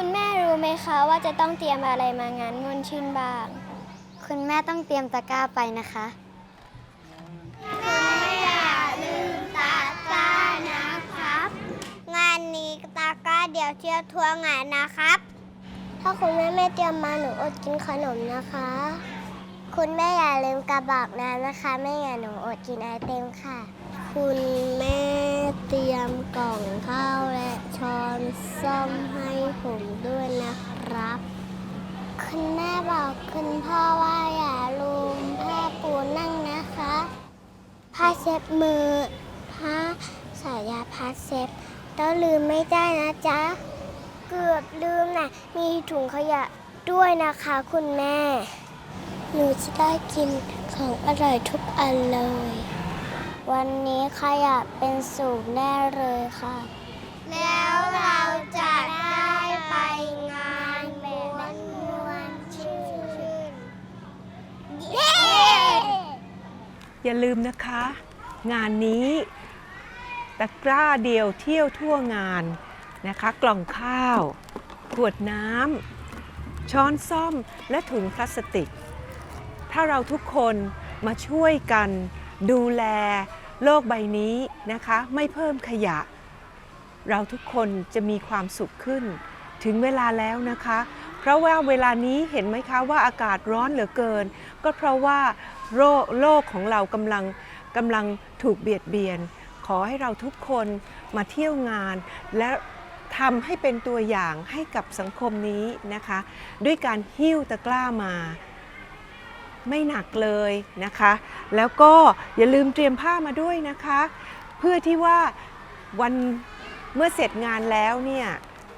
คุณแม่รู้ไหมคะว่าจะต้องเตรียมอะไรมางานม่วนชื่นบ้าง คุณแม่ต้องเตรียมตะกร้าไปนะคะอย่าลืมตาก้านะครับ งานนี้ตาก้าเดี๋ยวเที่ยวทัวร์งานนะครับ ถ้าคุณแม่ไม่เตรียมมาหนูอดกินขนมนะคะ คุณแม่อย่าลืมกระบอกน้ำนะคะ ไม่งั้นหนูอดกินไอติมค่ะ คุณแม่เตรียมกล่องข้าวและช้อนส้อมให้ผมด้วยนะครับ คุณแม่ บอกคุณพ่อว่าอย่าลืมผ้าปูนั่งนะคะ ผ้าเช็ดมือ ผ้าสายยาผ้าเช็ดต้องลืมไม่ได้นะจ๊ะ เกือบลืมนะมีถุงขยะด้วยนะคะคุณแม่ หนูจะได้กินของอร่อยทุกอันเลย วันนี้ขยะเป็นสูงแน่เลยค่ะ แล้วเราจะได้ไปงานแบบมวนชื่นเย้ อย่าลืมนะคะ งานนี้ตะกร้าเดียวเที่ยวทั่วงานนะคะ กล่องข้าว ขวดน้ำช้อนซ่อมและถุงพลาสติก ถ้าเราทุกคนมาช่วยกันดูแลโลกใบนี้นะคะ ไม่เพิ่มขยะ เราทุกคนจะมีความสุขขึ้น ถึงเวลาแล้วนะคะ เพราะว่าเวลานี้เห็นไหมคะว่าอากาศร้อนเหลือเกิน ก็เพราะว่า โรคโลกของเรากำลังกำลังถูกเบียดเบียน ขอให้เราทุกคนมาเที่ยวงาน และทำให้เป็นตัวอย่างให้กับสังคมนี้นะคะ ด้วยการหิ้วตะกร้ามา ไม่หนักเลยนะคะ แล้วก็อย่าลืมเตรียมผ้ามาด้วยนะคะ เพื่อที่ว่าวันเมื่อเสร็จงานแล้วเนี่ย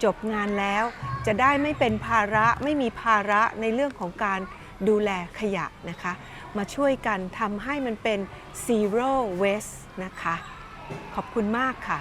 จบงานแล้วจะได้ไม่เป็นภาระไม่มีภาระในเรื่องของการ ดูแลขยะนะคะ มาช่วยกันทำให้มันเป็น zero waste นะคะ ขอบคุณมากค่ะ